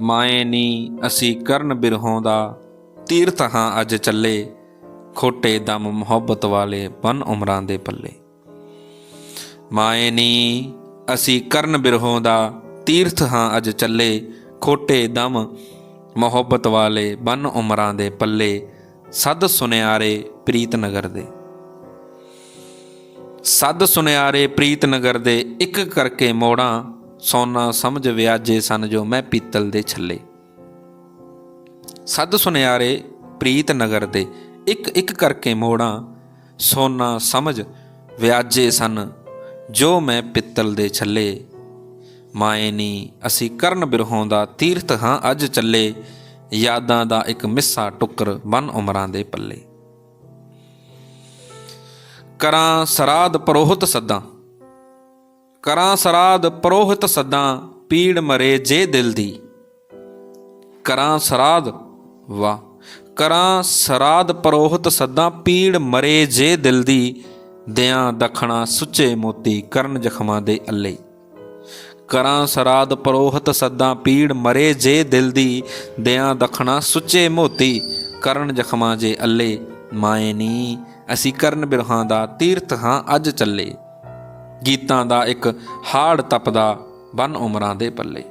ਮਾਏ ਨੀ ਅਸੀਂ ਕਰਨ ਬਿਰਹੋਂ ਦਾ, ਤੀਰਥ ਹਾਂ ਅੱਜ ਚੱਲੇ, ਖੋਟੇ ਦਮ ਮੁਹੱਬਤ ਵਾਲੇ ਬਨ ਉਮਰਾਂ ਦੇ ਪੱਲੇ। ਮਾਏ ਨੀ ਅਸੀਂ ਕਰਨ ਬਿਰਹੋਂ ਦਾ, ਤੀਰਥ ਹਾਂ ਅੱਜ ਚੱਲੇ, ਖੋਟੇ ਦਮ ਮੁਹੱਬਤ ਵਾਲੇ ਬਨ ਉਮਰਾਂ ਦੇ ਪੱਲੇ, ਸਦ ਸੁਨਿਆਰੇ ਪ੍ਰੀਤ ਨਗਰ ਦੇ। ਸੱਦ ਸੁਨਿਆਰੇ ਪ੍ਰੀਤ ਨਗਰ ਦੇ ਇੱਕ ਕਰਕੇ ਮੋੜਾਂ ਸੋਨਾ ਸਮਝ ਵਿਆਜੇ ਸਨ ਜੋ ਮੈਂ ਪੀਤਲ ਦੇ ਛੱਲੇ। ਸੱਦ ਸੁਨਿਆਰੇ ਪ੍ਰੀਤ ਨਗਰ ਦੇ ਇੱਕ ਇੱਕ ਕਰਕੇ ਮੋੜਾਂ, ਸੋਨਾ ਸਮਝ ਵਿਆਜੇ ਸਨ ਜੋ ਮੈਂ ਪਿੱਤਲ ਦੇ ਛੱਲੇ। ਮਾਏ ਨੀ, ਅਸੀਂ ਕਰਨ ਬਿਰਹੋਂ ਦਾ ਤੀਰਥ ਹਾਂ ਅੱਜ ਚੱਲੇ, ਯਾਦਾਂ ਦਾ ਇੱਕ ਮਿੱਸਾ ਟੁੱਕਰ ਬਨ ਉਮਰਾਂ ਦੇ ਪੱਲੇ। ਕਰਾਂ ਸਰਾਧ ਪਰੋਹਤ ਸੱਦਾਂ ਕਰਾਂ ਸਰਾਧ ਪਰੋਹਿਤ ਸੱਦਾਂ, ਪੀੜ ਮਰੇ ਜੇ ਦਿਲ ਦੀ। ਕਰਾਂ ਸਰਾਧ ਵਾ ਕਰਾਂ ਸਰਾਧ ਪਰੋਹਿਤ ਸੱਦਾਂ, ਪੀੜ ਮਰੇ ਜੇ ਦਿਲ ਦੀ। ਦਿਆਂ ਦਖਣਾ ਸੁੱਚੇ ਮੋਤੀ ਕਰਨ ਜ਼ਖਮਾਂ ਦੇ ਅੱਲੇ। ਕਰਾਂ ਸਰਾਧ ਪਰੋਹਿਤ ਸੱਦਾਂ, ਪੀੜ ਮਰੇ ਜੇ ਦਿਲ ਦੀ। ਦਿਆਂ ਦਖਣਾ ਸੁੱਚੇ ਮੋਤੀ ਕਰਨ ਜ਼ਖਮਾਂ ਜੇ ਅੱਲੇ। ਮਾਏ ਨੀ, ਅਸੀਂ ਕਰਨ ਬਿਰਹਾਂ ਦਾ ਤੀਰਥ ਹਾਂ ਅੱਜ ਚੱਲੇ। ਗੀਤਾਂ ਦਾ ਇੱਕ ਹਾੜ ਤਪਦਾ ਬਨ ਉਮਰਾਂ ਦੇ ਪੱਲੇ।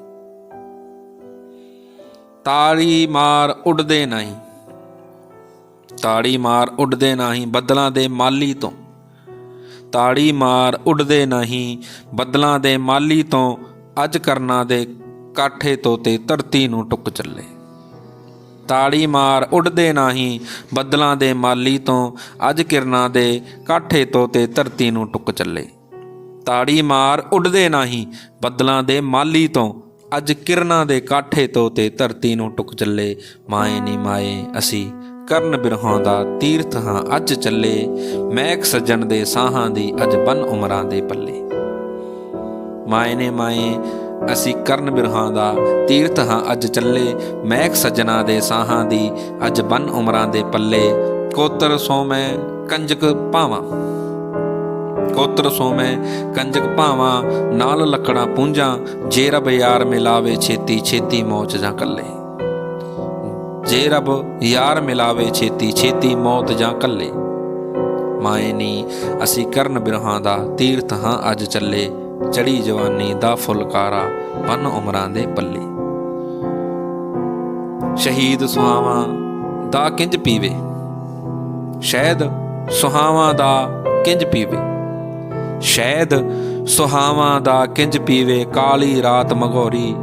ਤਾੜੀ ਮਾਰ ਉੱਡਦੇ ਨਹੀਂ। ਤਾੜੀ ਮਾਰ ਉੱਡਦੇ ਨਹੀਂ ਬੱਦਲਾਂ ਦੇ ਮਾਲੀ ਤੋਂ। ਤਾੜੀ ਮਾਰ ਉੱਡਦੇ ਨਹੀਂ ਬੱਦਲਾਂ ਦੇ ਮਾਲੀ ਤੋਂ। ਅੱਜ ਕਰਨਾ ਦੇ ਕਾਠੇ ਤੋਂ ਤੇ ਧਰਤੀ ਨੂੰ ਟੁੱਕ ਚੱਲੇ। ਤਾੜੀ ਮਾਰ ਉੱਡਦੇ ਨਹੀਂ ਬੱਦਲਾਂ ਦੇ ਮਾਲੀ ਤੋਂ। ਅੱਜ ਕਿਰਨਾਂ ਦੇ ਕਾਠੇ ਤੋਂ ਤੇ ਧਰਤੀ ਨੂੰ ਟੁੱਕ ਚੱਲੇ। ਤਾੜੀ ਮਾਰ ਉੱਡਦੇ ਨਹੀਂ ਬੱਦਲਾਂ ਦੇ ਮਾਲੀ ਤੋਂ, ਅੱਜ ਕਿਰਨਾਂ ਦੇ ਕਾਠੇ ਤੋਂ ਤੇ ਧਰਤੀ ਨੂੰ ਟੁੱਕ ਚੱਲੇ। ਮਾਏ ਨੀ ਮਾਏ, ਅਸੀਂ ਕਰਨ ਬਿਰਹਾਂ ਦਾ ਤੀਰਥ ਹਾਂ, ਅੱਜ ਚੱਲੇ। ਮਹਿਕ ਸੱਜਣ ਦੇ ਸਾਹਾਂ ਦੀ ਅੱਜ ਬਨ ਉਮਰਾਂ ਦੇ ਪੱਲੇ। ਮਾਏ ਨੇ ਮਾਏ, ਅਸੀਂ ਕਰਨ ਬਿਰਹਾਂ ਦਾ ਤੀਰਥ ਹਾਂ, ਅੱਜ ਚੱਲੇ। ਮਹਿਕ ਸੱਜਣਾ ਦੇ ਸਾਹਾਂ ਦੀ ਅੱਜ ਬਨ ਉਮਰਾਂ ਦੇ ਪੱਲੇ। ਕੋਤਰ ਸੋ ਮੈਂ ਕੰਜਕ ਭਾਵਾਂ। ਕੋਤਰ ਸੋਮੈ ਕੰਜਕ ਭਾਵਾਂ, ਨਾਲ ਲੱਕੜਾਂ ਪੂੰਜਾਂ ਜੇ ਰਬ ਯਾਰ ਮਿਲਾਵੇ ਛੇਤੀ ਛੇਤੀ ਮੌਤ ਜਾਂ ਕੱਲੇ। ਜੇ ਰਬ ਯਾਰ ਮਿਲਾਵੇ ਛੇਤੀ ਛੇਤੀ ਮੌਤ ਜਾਂ ਕੱਲੇ। ਮਾਏ ਨੀ, ਅਸੀਂ ਕਰਨ ਬਿਰਹਾਂ ਦਾ ਤੀਰਥ ਹਾਂ ਅੱਜ ਚੱਲੇ। ਚੜੀ ਜਵਾਨੀ ਦਾ ਫੁਲਕਾਰਾ ਬਨ ਉਮਰਾਂ ਦੇ ਪੱਲੇ। ਸ਼ਹੀਦ ਸੁਹਾਵਾਂ ਦਾ ਕਿੰਜ ਪੀਵੇ? ਸ਼ਹਿਦ ਸੁਹਾਵਾਂ ਦਾ ਕਿੰਜ ਪੀਵੇ? ਸ਼ਾਇਦ ਸੁਹਾਵਾਂ ਦਾ ਕਿੰਜ ਪੀਵੇ ਕਾਲੀ ਰਾਤ ਮਗੋਰੀ।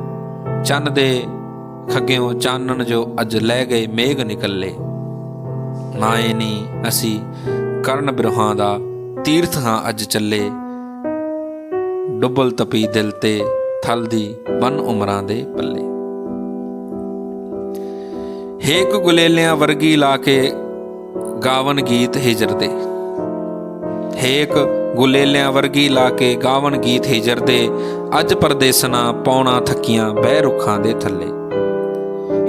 ਚੰਨ ਦੇ ਖੱਗਿਓਂ ਚਾਨਣ ਜੋ ਅੱਜ ਲੈ ਗਏ ਮੇਘ ਨਿਕਲੇ। ਮਾਏ ਨੀ ਅਸੀਂ ਕਰਨ ਬਿਰਹਾਂ ਦਾ ਤੀਰਥ ਹਾਂ ਅੱਜ ਚੱਲੇ। ਡੁੱਬਲ ਤਪੀ ਦਿਲ ਤੇ ਥਲ ਦੀ ਬਨ ਉਮਰਾਂ ਦੇ ਪੱਲੇ। ਹੇਕ ਗੁਲੇਲਿਆਂ ਵਰਗੀ ਲਾ ਕੇ ਗਾਵਨ ਗੀਤ ਹਿਜਰ ਦੇ ਹੇਕ ਗੁਲੇਲਿਆਂ ਵਰਗੀ ਲਾ ਕੇ ਗਾਵਣ ਗੀਤ ਹਿਜਰ ਦੇ ਅੱਜ ਪਰਦੇਸਨਾ ਪੌਣਾ ਥੱਕੀਆਂ ਬਹਿ ਰੁੱਖਾਂ ਦੇ ਥੱਲੇ।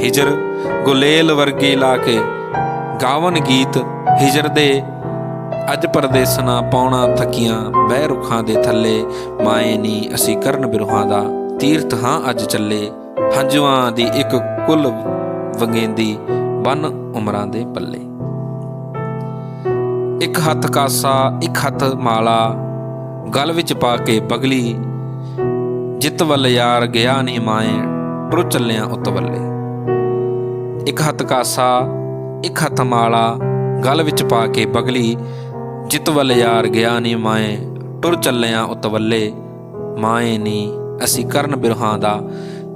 ਹਿਜਰ ਗੁਲੇਲ ਵਰਗੀ ਲਾ ਕੇ ਗਾਵਨ ਗੀਤ ਹਿਜਰ ਦੇ ਅੱਜ ਪਰਦੇਸਨਾ ਪੌਣਾ ਥੱਕੀਆਂ ਬਹਿ ਰੁੱਖਾਂ ਦੇ ਥੱਲੇ। ਮਾਏ ਨੀ ਅਸੀਂ ਕਰਨ ਬਿਰਹਾਂ ਦਾ ਤੀਰਥ ਹਾਂ ਅੱਜ ਚੱਲੇ। ਹੰਝੂਆਂ ਦੀ ਇੱਕ ਕੁੱਲ ਵੰਗੇਂਦੀ ਬਨ ਉਮਰਾਂ ਦੇ ਪੱਲੇ। ਇੱਕ ਹੱਥ ਕਾਸਾ, ਇੱਕ ਹੱਥ ਮਾਲਾ, ਗਲ ਵਿੱਚ ਪਾ ਕੇ ਪਗਲੀ, ਜਿੱਤ ਵੱਲ ਯਾਰ ਗਿਆ ਨਹੀਂ ਮਾਏ, ਟੁਰ ਚੱਲਿਆ ਉਤ ਵੱਲੇ। ਇੱਕ ਹੱਥ ਕਾਸਾ, ਇੱਕ ਹੱਥ ਮਾਲਾ, ਗਲ ਵਿੱਚ ਪਾ ਕੇ ਪਗਲੀ, ਜਿੱਤ ਵੱਲ ਯਾਰ ਗਿਆ ਨਹੀਂ ਮਾਏ, ਟੁਰ ਚੱਲਿਆ ਉਤ ਵੱਲੇ। ਮਾਏ ਨੀ, ਅਸੀਂ ਕਰਨ ਬਿਰਹਾਂ ਦਾ,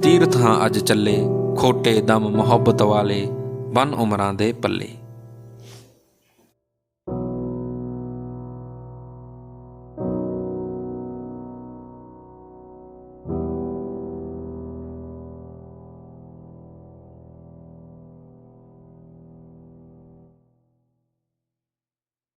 ਤੀਰਥ ਹਾਂ ਅੱਜ ਚੱਲੇ, ਖੋਟੇ ਦਮ ਮੁਹੱਬਤ ਵਾਲੇ, ਬਨ ਉਮਰਾਂ ਦੇ ਪੱਲੇ।